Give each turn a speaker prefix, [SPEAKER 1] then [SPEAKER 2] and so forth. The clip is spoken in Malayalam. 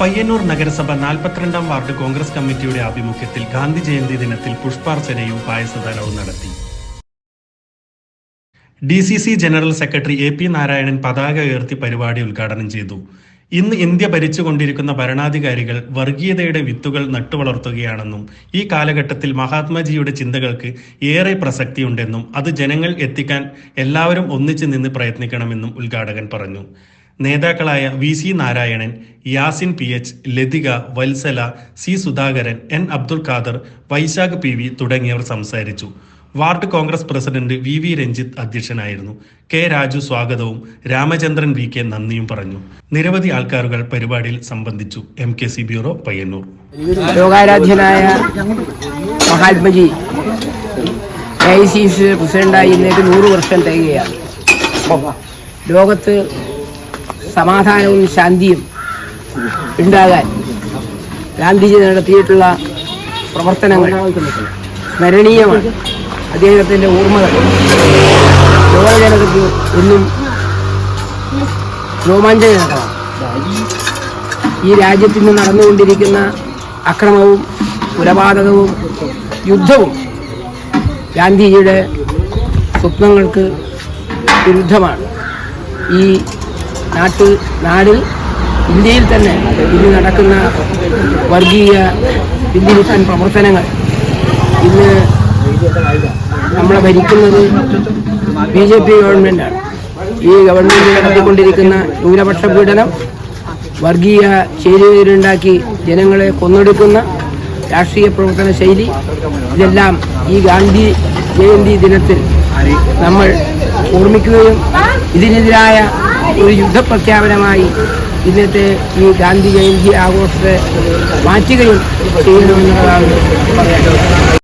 [SPEAKER 1] പയ്യന്നൂർ നഗരസഭ നാൽപ്പത്തിരണ്ടാം വാർഡ് കോൺഗ്രസ് കമ്മിറ്റിയുടെ ആഭിമുഖ്യത്തിൽ ഗാന്ധി ജയന്തി ദിനത്തിൽ പുഷ്പാർച്ചനയും പായസദാനവും നടത്തി. D C C general secretary A P Narayanan പതാക ഉയർത്തി പരിപാടി ഉദ്ഘാടനം ചെയ്തു. ഇന്ന് ഇന്ത്യ ഭരിച്ചുകൊണ്ടിരിക്കുന്ന ഭരണാധികാരികൾ വർഗീയതയുടെ വിത്തുകൾ നട്ടുവളർത്തുകയാണെന്നും ഈ കാലഘട്ടത്തിൽ മഹാത്മാജിയുടെ ചിന്തകൾക്ക് ഏറെ പ്രസക്തിയുണ്ടെന്നും അത് ജനങ്ങൾ എത്തിക്കാൻ എല്ലാവരും ഒന്നിച്ചു നിന്ന് പ്രയത്നിക്കണമെന്നും ഉദ്ഘാടകൻ പറഞ്ഞു. നേതാക്കളായ V C Narayanan Yasin P H Lathika Vatsala C Sudhakaran N Abdul Khader Vaishakh P V തുടങ്ങിയവർ സംസാരിച്ചു. Ward Congress president V V Ranjith അധ്യക്ഷനായിരുന്നു. കെ രാജു സ്വാഗതവും രാമചന്ദ്രൻ വി കെ നന്ദിയും പറഞ്ഞു. നിരവധി ആൾക്കാരുകൾ പരിപാടിയിൽ സംബന്ധിച്ചു. M K C bureau Payyanur.
[SPEAKER 2] ലോകാരാധ്യനായ Mahatmaji I C C പ്രസിഡന്റായി ഇന്നേക്ക് നൂറ് വർഷം തികയാണ് ലോകത്ത് സമാധാനവും ശാന്തിയും ഉണ്ടാകാൻ ഗാന്ധിജി നടത്തിയിട്ടുള്ള പ്രവർത്തനങ്ങൾ സ്മരണീയമാണ്. അദ്ദേഹത്തിന്റെ ഓർമ്മകൾ ലോകജനതയ്ക്ക് എന്നും രോമാഞ്ചകരമാണ് ഈ രാജ്യത്ത് ഇന്ന് നടന്നുകൊണ്ടിരിക്കുന്ന അക്രമവും കൊലപാതകവും യുദ്ധവും ഗാന്ധിജിയുടെ സ്വപ്നങ്ങൾക്ക് വിരുദ്ധമാണ്. ഈ നാട്ട് നാടിൽ ഇന്ത്യയിൽ തന്നെ ഇന്ന് നടക്കുന്ന വർഗീയ പിന്തിരിപ്പാൻ പ്രവർത്തനങ്ങൾ. ഇന്ന് നമ്മളെ ഭരിക്കുന്നത് ബി ജെ പി ഗവൺമെന്റാണ് ഈ ഗവൺമെന്റ് നടത്തിക്കൊണ്ടിരിക്കുന്ന ന്യൂനപക്ഷ പീഡനം വർഗീയ ചേരിവേരുണ്ടാക്കി ജനങ്ങളെ കൊന്നൊടുക്കുന്ന രാഷ്ട്രീയ പ്രവർത്തന ശൈലി ഇതെല്ലാം ഈ ഗാന്ധി ജയന്തി ദിനത്തിൽ നമ്മൾ ഓർമ്മിക്കുകയും ഇതിനെതിരായ ഒരു യുദ്ധപ്രഖ്യാപനമായി ഇന്നത്തെ ഈ ഗാന്ധി ജയന്തി ആഘോഷത്തെ മാറ്റുകയും ചെയ്യണമെന്നുള്ളതാണ് പറയാനുള്ളത്